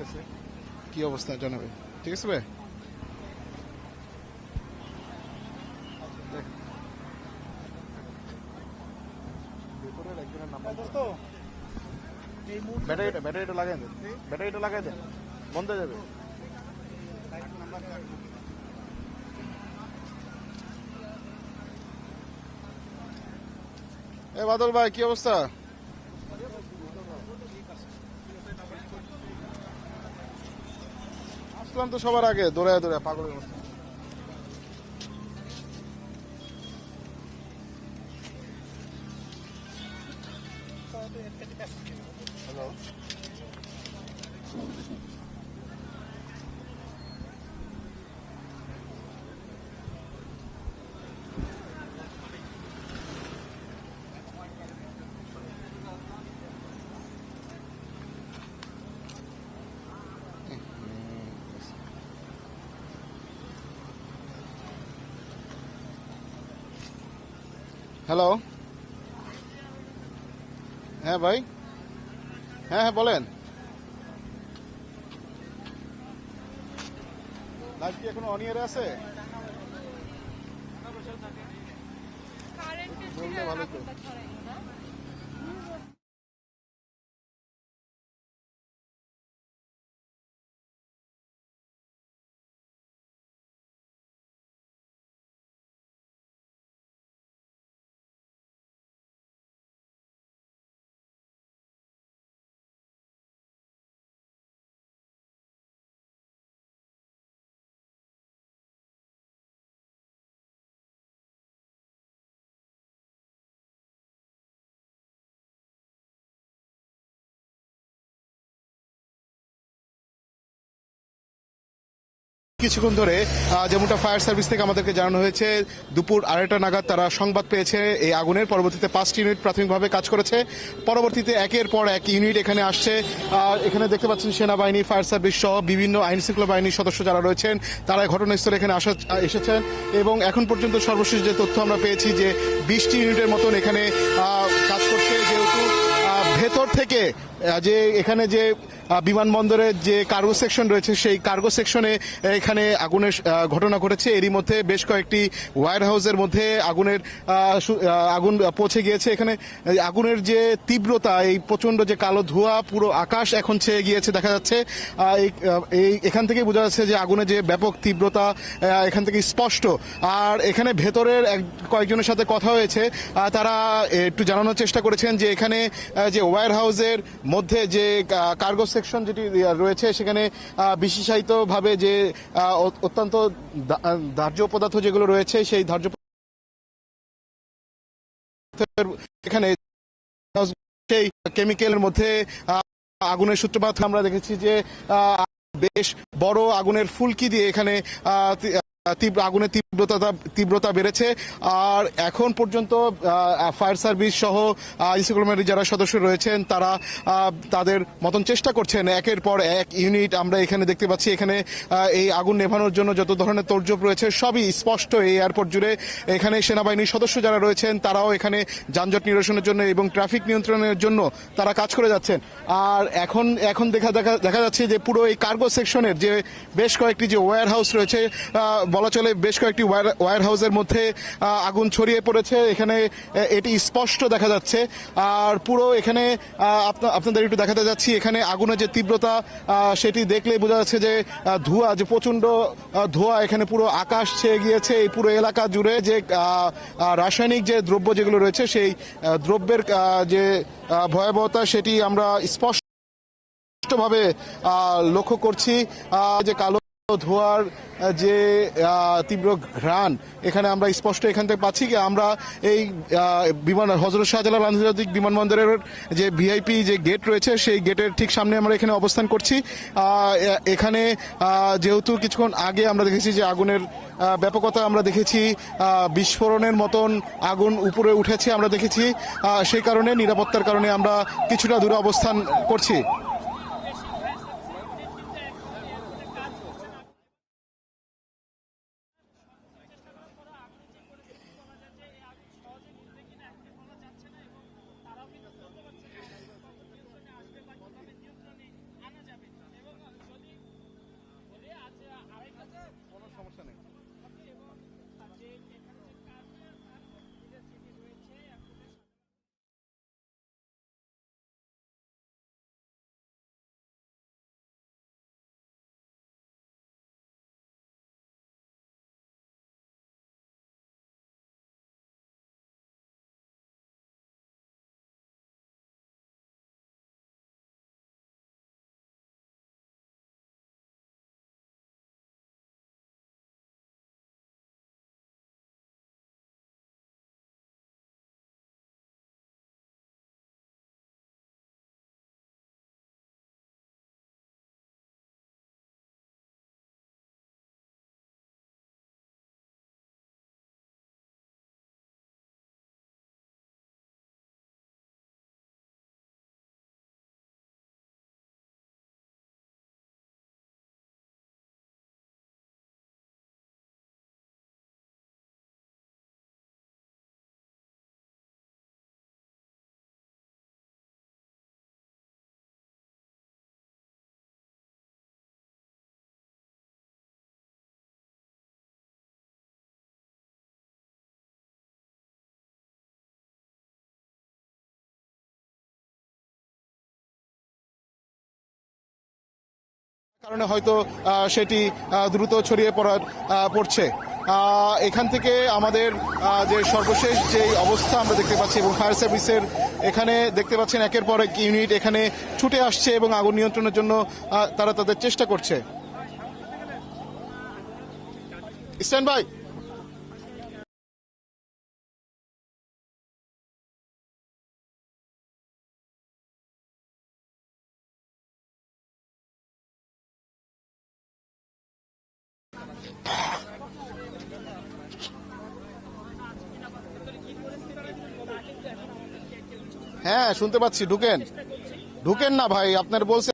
আসতেছে কি অবস্থা জানাবে? ঠিক আছে ভাই? বন্ধ হয়ে যাবে। এ বাদল ভাই, কি অবস্থা? আসলাম তো সবার আগে দৌড়ায় দৌড়ায় পাগলের অবস্থা হ্যালো হ্যাঁ ভাই? হ্যাঁ হ্যাঁ বলেন। লাইভ কি এখনও অনিয়ারে আছে? ভালো তো। কিছুক্ষণ ধরে যেমনটা ফায়ার সার্ভিস থেকে আমাদেরকে জানানো হয়েছে, দুপুর আড়াইটা নাগাদ তারা সংবাদ পেয়েছে এই আগুনের। পরবর্তীতে পাঁচটি ইউনিট প্রাথমিকভাবে কাজ করেছে। পরবর্তীতে একের পর এক ইউনিট এখানে আসছে। এখানে দেখতে পাচ্ছেন সেনাবাহিনী, ফায়ার সার্ভিস সহ বিভিন্ন আইন শৃঙ্খলা বাহিনীর সদস্য যারা রয়েছেন, তারা ঘটনাস্থলে এখানে আসা, এসেছেন এবং এখন পর্যন্ত সর্বশেষ যে তথ্য আমরা পেয়েছি যে বিশটি ইউনিটের মতন এখানে কাজ করছে। যেহেতু ভেতর থেকে যে এখানে যে বিমানবন্দরের যে কার্গো সেকশন রয়েছে, সেই কার্গো সেকশনে এখানে আগুনের ঘটনা ঘটেছে। এরই মধ্যে বেশ কয়েকটি ওয়্যার হাউসের মধ্যে আগুনের আগুন পৌঁছে গিয়েছে। এখানে আগুনের যে তীব্রতা, এই প্রচণ্ড যে কালো ধোঁয়া, পুরো আকাশ এখন ছেয়ে গিয়েছে, দেখা যাচ্ছে। এই এখান থেকেই বোঝা যাচ্ছে যে আগুনের যে ব্যাপক তীব্রতা এখান থেকে স্পষ্ট। আর এখানে ভেতরের কয়েকজনের সাথে কথা হয়েছে। তারা একটু জানানোর চেষ্টা করেছেন যে এখানে যে ওয়্যার হাউসের মধ্যে যে কার্গো সেকশন যেটি রয়েছে, সেখানে বিশেষায়িত ভাবে যে অত্যন্ত ধার্য পদার্থ যেগুলো রয়েছে, সেই ধার্য এখানে সেই কেমিক্যালের মধ্যে আগুনের সূত্রপাত আমরা দেখেছি যে বেশ বড় আগুনের ফুলকি দিয়ে এখানে তীব্র আগুনের তীব্রতা তীব্রতা বেড়েছে। আর এখন পর্যন্ত ফায়ার সার্ভিস সহ ইনস্টিটিউশনের যারা সদস্য রয়েছেন, তারা তাদের মতন চেষ্টা করছেন। একের পর এক ইউনিট আমরা এখানে দেখতে পাচ্ছি। এখানে এই আগুন নেভানোর জন্য যত ধরনের তোড়জোড় রয়েছে, সবই স্পষ্ট এই এয়ারপোর্ট জুড়ে। এখানে সেনাবাহিনীর সদস্য যারা রয়েছেন, তারাও এখানে যানজট নিরসনের জন্য এবং ট্রাফিক নিয়ন্ত্রণের জন্য তারা কাজ করে যাচ্ছেন। আর এখন এখন দেখা দেখা দেখা যাচ্ছে যে পুরো এই কার্গো সেকশনের যে বেশ কয়েকটি যে ওয়্যার হাউস রয়েছে বলা চলে বেশ কয়েকটি ওয়্যার হাউসের মধ্যে আগুন ছড়িয়ে পড়েছে। এখানে এটি স্পষ্ট দেখা যাচ্ছে। আর পুরো এখানে আপনাদের একটু দেখাতে যাচ্ছি। এখানে আগুনের যে তীব্রতা সেটি দেখলেই বোঝা যাচ্ছে যে ধোঁয়া যে প্রচণ্ড আহ, ধোঁয়া এখানে পুরো আকাশ ছেয়ে গিয়েছে। এই পুরো এলাকা জুড়ে যে রাসায়নিক যে দ্রব্য যেগুলো রয়েছে সেই দ্রব্যের যে ভয়াবহতা সেটি আমরা স্পষ্ট স্পষ্টভাবে লক্ষ্য করছি। যে কালো ধোয়ার যে তীব্র ঘ্রাণ, এখানে আমরা স্পষ্ট এখান থেকে পাচ্ছি কি আমরা এই বিমান, হজরত শাহজালাল আন্তর্জাতিক বিমানবন্দরের যে ভিআইপি যে গেট রয়েছে, সেই গেটের ঠিক সামনে আমরা এখানে অবস্থান করছি। এখানে যেহেতু কিছুক্ষণ আগে আমরা দেখেছি যে আগুনের ব্যাপকতা আমরা দেখেছি বিস্ফোরণের মতন আগুন উপরে উঠেছে, আমরা দেখেছি। সেই কারণে, নিরাপত্তার কারণে আমরা কিছুটা দূরে অবস্থান করছি। কারণে হয়তো সেটি দ্রুত ছড়িয়ে পড়ার পড়ছে। এখান থেকে আমাদের যে সর্বশেষ যে অবস্থা আমরা দেখতে পাচ্ছি এবং ফায়ার সার্ভিসের এখানে দেখতে পাচ্ছেন, একের পর এক ইউনিট এখানে ছুটে আসছে এবং আগুন নিয়ন্ত্রণের জন্য তারা তাদের চেষ্টা করছে। স্ট্যান্ড বাই হ্যাঁ শুনতে পাচ্ছি ঢুকেন। ঢুকেন না ভাই আপনার বলছে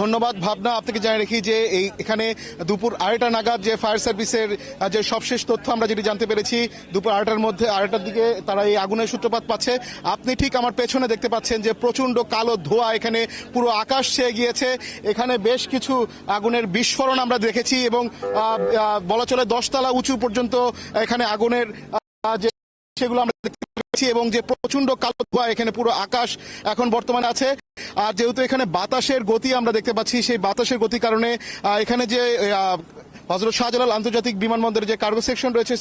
ধন্যবাদ, ভাবনা। আপনাকে জানিয়ে রাখি যে এই এখানে দুপুর আড়াইটা নাগাদ যে ফায়ার সার্ভিসের যে সবশেষ তথ্য আমরা যেটি জানতে পেরেছি, দুপুর আড়াইটার মধ্যে, আড়াইটার দিকে তারা এই আগুনের সূত্রপাত পাচ্ছে। আপনি ঠিক আমার পেছনে দেখতে পাচ্ছেন যে প্রচণ্ড কালো ধোঁয়া এখানে পুরো আকাশ ছেয়ে গিয়েছে। এখানে বেশ কিছু আগুনের বিস্ফোরণ আমরা দেখেছি এবং বলা চলে দশতলা উঁচু পর্যন্ত এখানে আগুনের যে সেগুলো আমরা এবং যে প্রচণ্ড কালো ধোঁয়া এখানে পুরো আকাশ এখন বর্তমানে আছে। আর যেহেতু এখানে বাতাসের গতি আমরা দেখতে পাচ্ছি, সেই বাতাসের গতি কারণে এখানে যে হজরত শাহজালাল আন্তর্জাতিক বিমানবন্দরের যে কার্গো সেকশন রয়েছে,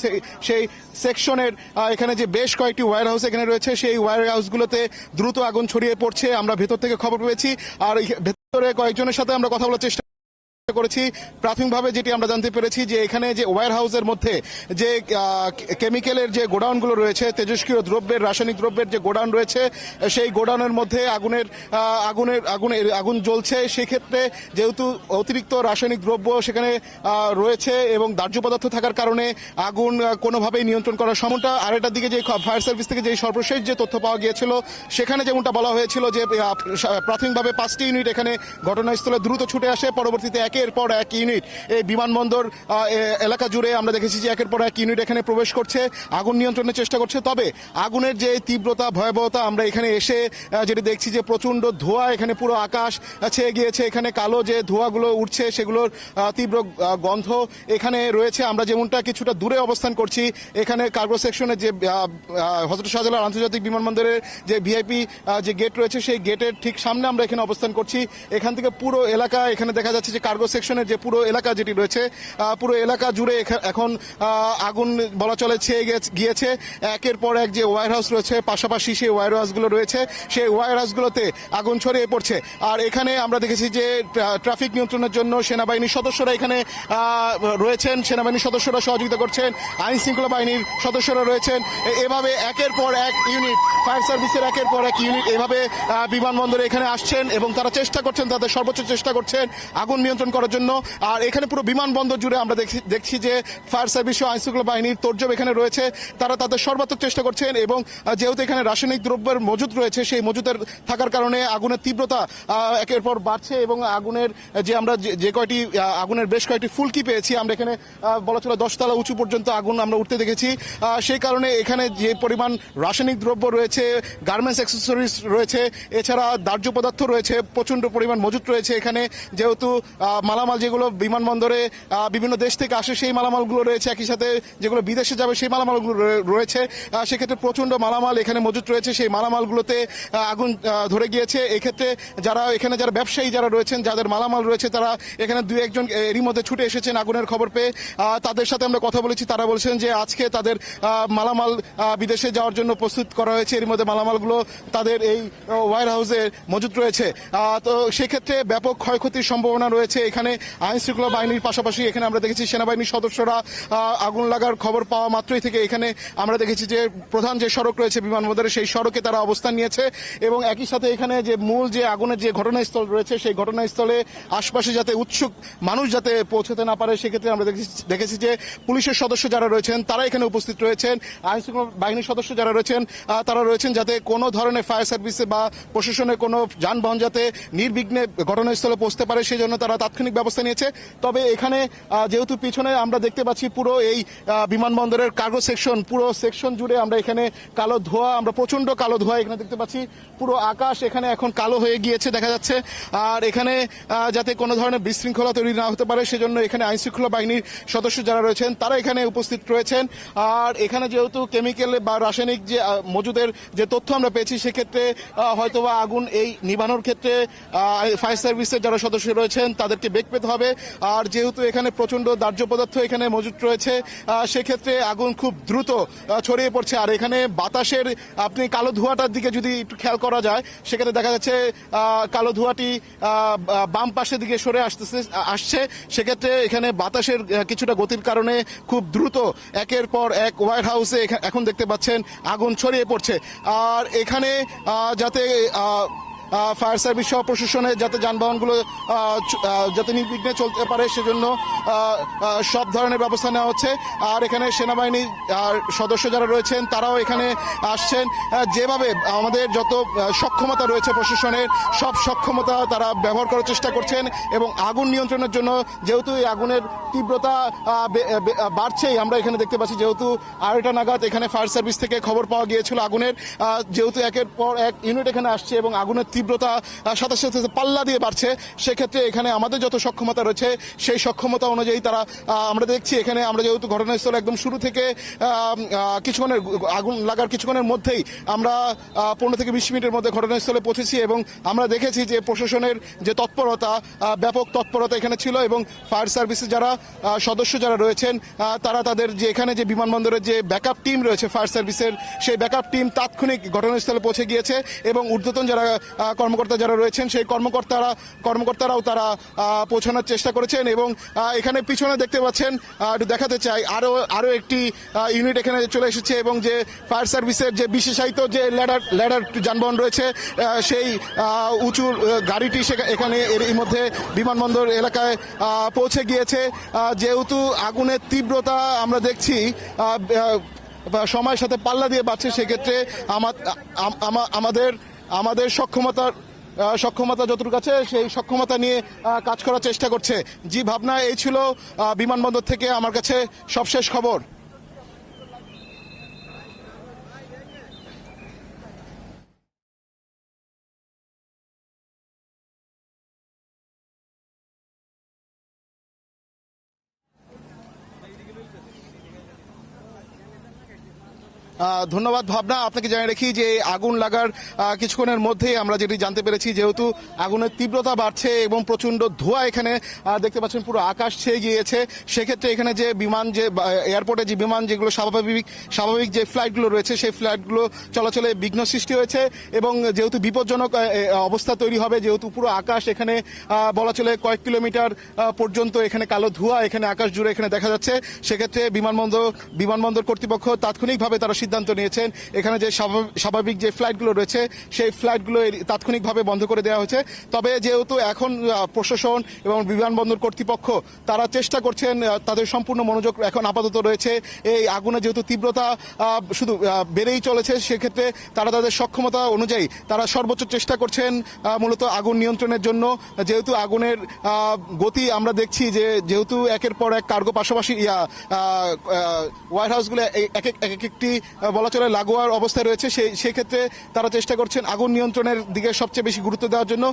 সেই- সেকশনের এখানে যে বেশ কয়েকটি ওয়্যার হাউস এখানে রয়েছে, সেই ওয়্যার হাউসগুলোতে দ্রুত আগুন ছড়িয়ে পড়ছে। আমরা ভেতর থেকে খবর পেয়েছি। আর ভেতরে কয়েকজনের সাথে আমরা কথা বলার চেষ্টা করেছি। প্রাথমিকভাবে যেটি আমরা জানতে পেরেছি যে এখানে যে ওয়্যার হাউসের মধ্যে যে কেমিক্যালের যে গোডাউনগুলো রয়েছে, তেজস্ক্রিয় দ্রব্যের, রাসায়নিক দ্রব্যের যে গোডাউন রয়েছে, সেই গোডাউনের মধ্যে আগুনের আগুনের আগুনের, আগুন জ্বলছে। সেক্ষেত্রে যেহেতু অতিরিক্ত রাসায়নিক দ্রব্য সেখানে রয়েছে এবং দাহ্য পদার্থ থাকার কারণে আগুন কোনোভাবেই নিয়ন্ত্রণ করা সমটা আর এটার দিকে যে ফায়ার সার্ভিস থেকে যে সর্বশেষ যে তথ্য পাওয়া গিয়েছিল, সেখানে যেমনটা বলা হয়েছিল যে প্রাথমিকভাবে পাঁচটি ইউনিট এখানে ঘটনাস্থলে দ্রুত ছুটে আসে। পরবর্তীতে একের পর এক ইউনিট। এই বিমানবন্দর এলাকা জুড়ে আমরা দেখেছি যে একের পর এক ইউনিট এখানে প্রবেশ করছে, আগুন নিয়ন্ত্রণের চেষ্টা করছে। তবে আগুনের যে তীব্রতা, ভয়াবহতা, আমরা এখানে এসে যেটি দেখছি যে প্রচণ্ড ধোঁয়া, এখানে পুরো আকাশ ছেয়ে গিয়েছে। এখানে কালো যে ধোঁয়াগুলো উঠছে সেগুলোর তীব্র গন্ধ এখানে রয়েছে। আমরা যেমনটা কিছুটা দূরে অবস্থান করছি, এখানে কার্গো সেকশনে যে হজরত শাহজালাল আন্তর্জাতিক বিমানবন্দরের যে ভিআইপি যে গেট রয়েছে, সেই গেটের ঠিক সামনে আমরা এখানে অবস্থান করছি। এখান থেকে পুরো এলাকা এখানে দেখা যাচ্ছে যে কার্গো সেকশনের যে পুরো এলাকা যেটি রয়েছে পুরো এলাকা জুড়ে এখন আগুন বলা চলে ছেয়ে গিয়েছে। একের পর এক যে ওয়্যার হাউস রয়েছে, পাশাপাশি সেই ওয়্যার হাউসগুলো রয়েছে, সেই ওয়্যার হাউসগুলোতে আগুন ছড়িয়ে পড়ছে। আর এখানে আমরা দেখেছি যে ট্রাফিক নিয়ন্ত্রণের জন্য সেনাবাহিনীর সদস্যরা এখানে রয়েছেন। সেনাবাহিনীর সদস্যরা সহযোগিতা করছেন। আইন শৃঙ্খলা বাহিনীর সদস্যরা রয়েছেন। এভাবে একের পর এক ইউনিট ফায়ার সার্ভিসের একের পর এক ইউনিট এভাবে বিমানবন্দরে এখানে আসছেন এবং তারা চেষ্টা করছেন, তাদের সর্বোচ্চ চেষ্টা করছেন আগুন নিয়ন্ত্রণ করার জন্য। আর এখানে পুরো বিমানবন্দর জুড়ে আমরা দেখছি- দেখছি যে ফায়ার সার্ভিস ও আইন শৃঙ্খলা বাহিনীর তোর্জব এখানে রয়েছে। তারা তাদের সর্বাত্মক চেষ্টা করছেন এবং যেহেতু এখানে রাসায়নিক দ্রব্যের মজুদ রয়েছে, সেই মজুদের থাকার কারণে আগুনের তীব্রতা একের পর বাড়ছে এবং আগুনের, যে আমরা যে- কয়টি আগুনের বেশ কয়েকটি ফুলকি পেয়েছি, আমরা এখানে বলা চলে দশতলা উঁচু পর্যন্ত আগুন আমরা উঠতে দেখেছি। সেই কারণে এখানে যে পরিমাণ রাসায়নিক দ্রব্য রয়েছে, গার্মেন্টস অ্যাক্সেসরিজ রয়েছে, এছাড়া দাহ্য পদার্থ রয়েছে প্রচণ্ড পরিমাণ মজুত রয়েছে এখানে। যেহেতু মালামাল যেগুলো বিমানবন্দরে বিভিন্ন দেশ থেকে আসে, সেই মালামালগুলো রয়েছে একই সাথে যেগুলো বিদেশে যাবে, সেই মালামালগুলো রয়েছে। সেক্ষেত্রে প্রচণ্ড মালামাল এখানে মজুত রয়েছে, সেই মালামালগুলোতে আগুন ধরে গিয়েছে। এক্ষেত্রে যারা, এখানে যারা ব্যবসায়ী যারা রয়েছেন, যাদের মালামাল রয়েছে, তারা এখানে দুই একজন এরই মধ্যে ছুটে এসেছেন আগুনের খবর পেয়ে। তাদের সাথে আমরা কথা বলেছি, তারা বলছেন যে আজকে তাদের মালামাল বিদেশে যাওয়ার জন্য প্রস্তুত করা হয়েছে। এর মধ্যে মালামালগুলো তাদের এই ওয়ার হাউসে মজুত রয়েছে। তো সেক্ষেত্রে ব্যাপক ক্ষয়ক্ষতির সম্ভাবনা রয়েছে। এখানে আইন শৃঙ্খলা বাহিনীর পাশাপাশি এখানে আমরা দেখেছি সেনাবাহিনীর সদস্যরা আগুন লাগার খবর পাওয়া মাত্রই থেকে এখানে আমরা দেখেছি যে প্রধান যে সড়ক রয়েছে বিমানবন্দরে, সেই সড়কে তারা অবস্থান নিয়েছে এবং একই সাথে এখানে যে মূল যে আগুনের যে ঘটনাস্থল রয়েছে, সেই ঘটনাস্থলে আশপাশে যাতে উৎসুক মানুষ যাতে পৌঁছতে না পারে, সেক্ষেত্রে আমরা দেখেছি- যে পুলিশের সদস্য যারা রয়েছেন, তারা এখানে উপস্থিত রয়েছেন। আইন শৃঙ্খলা বাহিনীর সদস্য যারা রয়েছেন তারা রয়েছেন যাতে কোনো ধরনের ফায়ার সার্ভিসে বা প্রশাসনের কোনো যানবাহন যাতে নির্বিঘ্নে ঘটনাস্থলে পৌঁছতে পারে সেই জন্য তারা তাৎক্ষণিক তাৎক্ষণিক ব্যবস্থা নিয়েছে। তবে এখানে যেহেতু পিছনে আমরা দেখতে পাচ্ছি পুরো এই বিমানবন্দরের কার্গো সেকশন পুরো সেকশন জুড়ে আমরা এখানে কালো ধোঁয়া, আমরা প্রচণ্ড কালো ধোঁয়া এখানে দেখতে পাচ্ছি। পুরো আকাশ এখানে এখন কালো হয়ে গিয়েছে, দেখা যাচ্ছে। আর এখানে যাতে কোনো ধরনের বিশৃঙ্খলা তৈরি না হতে পারে, সেজন্য এখানে আইন শৃঙ্খলা বাহিনীর সদস্য যারা রয়েছেন, তারা এখানে উপস্থিত রয়েছেন। আর এখানে যেহেতু কেমিক্যাল বা রাসায়নিক যে মজুদের যে তথ্য আমরা পেয়েছি, সেক্ষেত্রে হয়তোবা আগুন এই নিবানোর ক্ষেত্রে ফায়ার সার্ভিসের যারা সদস্য রয়েছেন, তাদেরকে বেগ পেতে হবে। আর যেহেতু এখানে প্রচণ্ড দাহ্য পদার্থ এখানে মজুত রয়েছে সেক্ষেত্রে আগুন খুব দ্রুত ছড়িয়ে পড়ছে। আর এখানে বাতাসের, আপনি কালো ধোঁয়াটার দিকে যদি একটু খেয়াল করা যায়, সেক্ষেত্রে দেখা যাচ্ছে কালো ধোঁয়াটি বাম পাশের দিকে সরে আসতেছে, আসছে। সেক্ষেত্রে এখানে বাতাসের কিছুটা গতির কারণে খুব দ্রুত একের পর এক হোয়াইট হাউসে এখন দেখতে পাচ্ছেন, আগুন ছড়িয়ে পড়ছে। আর এখানে যাতে ফায়ার সার্ভিস সহ প্রশাসনের যাতে যানবাহনগুলো যাতে নির্বিঘ্নে চলতে পারে সেজন্য সব ধরনের ব্যবস্থা নেওয়া হচ্ছে। আর এখানে সেনাবাহিনী সদস্য যারা রয়েছেন, তারাও এখানে আসছেন। যেভাবে আমাদের যত সক্ষমতা রয়েছে প্রশাসনের, সব সক্ষমতা তারা ব্যবহার করার চেষ্টা করছেন এবং আগুন নিয়ন্ত্রণের জন্য যেহেতু এই আগুনের তীব্রতা বাড়ছেই, আমরা এখানে দেখতে পাচ্ছি যেহেতু আড়াইটা নাগাদ এখানে ফায়ার সার্ভিস থেকে খবর পাওয়া গিয়েছিল আগুনের। যেহেতু একের পর এক ইউনিট এখানে আসছে এবং আগুনের তীব্রতা সাথে সাথে পাল্লা দিয়ে বাড়ছে, সেক্ষেত্রে এখানে আমাদের যত সক্ষমতা রয়েছে, সেই সক্ষমতা অনুযায়ী তারা আমরা দেখছি এখানে আমরা যেহেতু ঘটনাস্থল একদম শুরু থেকে কিছুক্ষণের আগুন লাগার কিছুক্ষণের মধ্যেই আমরা পনেরো থেকে বিশ মিনিটের মধ্যে ঘটনাস্থলে পৌঁছেছি এবং আমরা দেখেছি যে প্রশাসনের যে তৎপরতা ব্যাপক তৎপরতা এখানে ছিল এবং ফায়ার সার্ভিসের যারা সদস্য যারা রয়েছেন তারা তাদের যে এখানে যে বিমানবন্দরের যে ব্যাকআপ টিম রয়েছে ফায়ার সার্ভিসের, সেই ব্যাকআপ টিম তাৎক্ষণিক ঘটনাস্থলে পৌঁছে গিয়েছে এবং ঊর্ধ্বতন যারা কর্মকর্তা যারা রয়েছেন, সেই কর্মকর্তারা, কর্মকর্তারাও তারা পৌঁছানোর চেষ্টা করেছেন এবং এখানে পিছনে দেখতে পাচ্ছেন দেখাতে চাই আরও আরও একটি ইউনিট এখানে চলে এসেছে এবং যে ফায়ার সার্ভিসের যে বিশেষায়িত যে ল্যাডার ল্যাডার যানবাহন রয়েছে সেই উঁচু গাড়িটি এখানে এর মধ্যে বিমানবন্দর এলাকায় পৌঁছে গিয়েছে। যেহেতু আগুনের তীব্রতা আমরা দেখছি সময়ের সাথে পাল্লা দিয়ে বাড়ছে, সেক্ষেত্রে আমা- আমা- আমাদের আমাদের সক্ষমতার সক্ষমতা যতটুকু আছে, সেই সক্ষমতা নিয়ে কাজ করার চেষ্টা করছে। জি, ভাবনা, এই ছিল বিমানবন্দর থেকে আমার কাছে সবশেষ খবর। ধন্যবাদ ভাবনা। আপনাকে জানিয়ে রাখি যে আগুন লাগার কিছুক্ষণের মধ্যেই আমরা যেটি জানতে পেরেছি, যেহেতু আগুনের তীব্রতা বাড়ছে এবং প্রচণ্ড ধোঁয়া এখানে দেখতে পাচ্ছেন পুরো আকাশ ছেয়ে গিয়েছে, সেক্ষেত্রে এখানে যে বিমান যে এয়ারপোর্টে যে বিমান যেগুলো স্বাভাবিক স্বাভাবিক যে ফ্লাইটগুলো রয়েছে, সেই ফ্লাইটগুলো চলাচলে বিঘ্ন সৃষ্টি হয়েছে এবং যেহেতু বিপজ্জনক অবস্থা তৈরি হবে, যেহেতু পুরো আকাশ এখানে বলা চলে কয়েক কিলোমিটার পর্যন্ত এখানে কালো ধোঁয়া, এখানে আকাশ জুড়ে এখানে দেখা যাচ্ছে, সেক্ষেত্রে বিমানবন্দর বিমানবন্দর কর্তৃপক্ষ তাৎক্ষণিকভাবে তারা সিদ্ধান্ত নিয়েছেন। এখানে যে স্বাভাবিক- যে ফ্লাইটগুলো রয়েছে, সেই ফ্লাইটগুলো তাৎক্ষণিকভাবে বন্ধ করে দেওয়া হয়েছে। তবে যেহেতু এখন প্রশাসন এবং বিমানবন্দর কর্তৃপক্ষ, তারা চেষ্টা করছেন তাদের সম্পূর্ণ মনোযোগ এখন আপাতত রয়েছে। এই আগুনে যেহেতু তীব্রতা শুধু বেড়েই চলেছে, সেক্ষেত্রে তারা তাদের সক্ষমতা অনুযায়ী তারা সর্বোচ্চ চেষ্টা করছেন মূলত আগুন নিয়ন্ত্রণের জন্য। যেহেতু আগুনের গতি আমরা দেখছি যে, যেহেতু একের পর এক কার্গো পাশাপাশি ওয়ার হাউসগুলো এক এক এক, একটি বলা চলে লাগোয়ার অবস্থায় রয়েছে। সেই, সেক্ষেত্রে তারা চেষ্টা করছেন আগুন নিয়ন্ত্রণের দিকে সবচেয়ে বেশি গুরুত্ব দেওয়ার জন্য।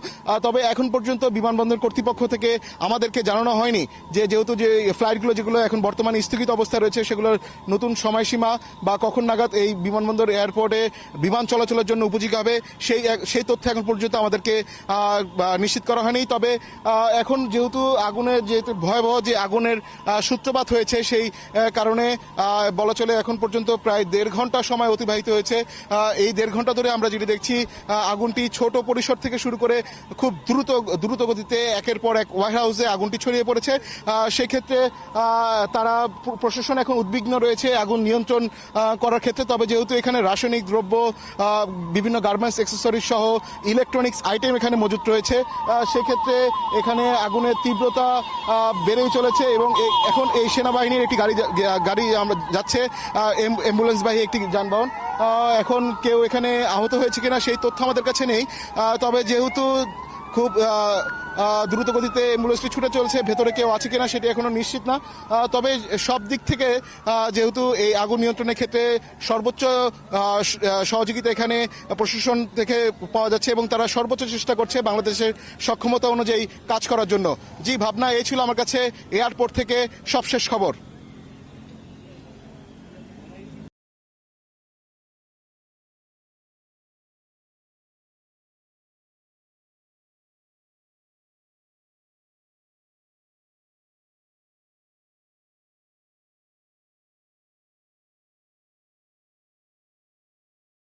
তবে এখন পর্যন্ত বিমানবন্দর কর্তৃপক্ষ থেকে আমাদেরকে জানানো হয়নি যে, যেহেতু যে ফ্লাইটগুলো যেগুলো এখন বর্তমানে স্থগিত অবস্থায় রয়েছে, সেগুলোর নতুন সময়সীমা বা কখন নাগাদ এই বিমানবন্দর এয়ারপোর্টে বিমান চলাচলের জন্য উপযোগী হবে, সেই সেই তথ্য এখন পর্যন্ত আমাদেরকে নিশ্চিত করা হয়নি। তবে এখন যেহেতু আগুনের যেহেতু ভয়াবহ যে আগুনের সূত্রপাত হয়েছে, সেই কারণে বলা চলে এখন পর্যন্ত প্রায় দেড় ঘণ্টা সময় অতিবাহিত হয়েছে। এই দেড় ঘণ্টা ধরে আমরা যেটি দেখছি আগুনটি ছোট পরিসর থেকে শুরু করে খুব দ্রুত দ্রুত গতিতে একের পর এক ওয়ার হাউসে আগুনটি ছড়িয়ে পড়েছে। সেক্ষেত্রে তারা প্রশাসন এখন উদ্বিগ্ন রয়েছে আগুন নিয়ন্ত্রণ করার ক্ষেত্রে। তবে যেহেতু এখানে রাসায়নিক দ্রব্য বিভিন্ন গার্মেন্টস অ্যাক্সেসরিজ সহ ইলেকট্রনিক্স আইটেম এখানে মজুত রয়েছে সেক্ষেত্রে এখানে আগুনের তীব্রতা বেড়েই চলেছে এবং এখন এই সেনাবাহিনীর একটি গাড়ি গাড়ি আমরা যাচ্ছে অ্যাম্বুলেন্স বাহী একটি যানবাহন। এখন কেউ এখানে আহত হয়েছে কিনা সেই তথ্য আমাদের কাছে নেই। তবে যেহেতু খুব দ্রুত গতিতে অ্যাম্বুলেন্সটি ছুটে চলছে, ভেতরে কেউ আছে কিনা সেটি এখনও নিশ্চিত না। তবে সব দিক থেকে যেহেতু এই আগুন নিয়ন্ত্রণের ক্ষেত্রে সর্বোচ্চ সহযোগিতা এখানে প্রশাসন থেকে পাওয়া যাচ্ছে এবং তারা সর্বোচ্চ চেষ্টা করছে বাংলাদেশের সক্ষমতা অনুযায়ী কাজ করার জন্য। জি, ভাবনা এই ছিল আমার কাছে, এয়ারপোর্ট থেকে সবশেষ খবর।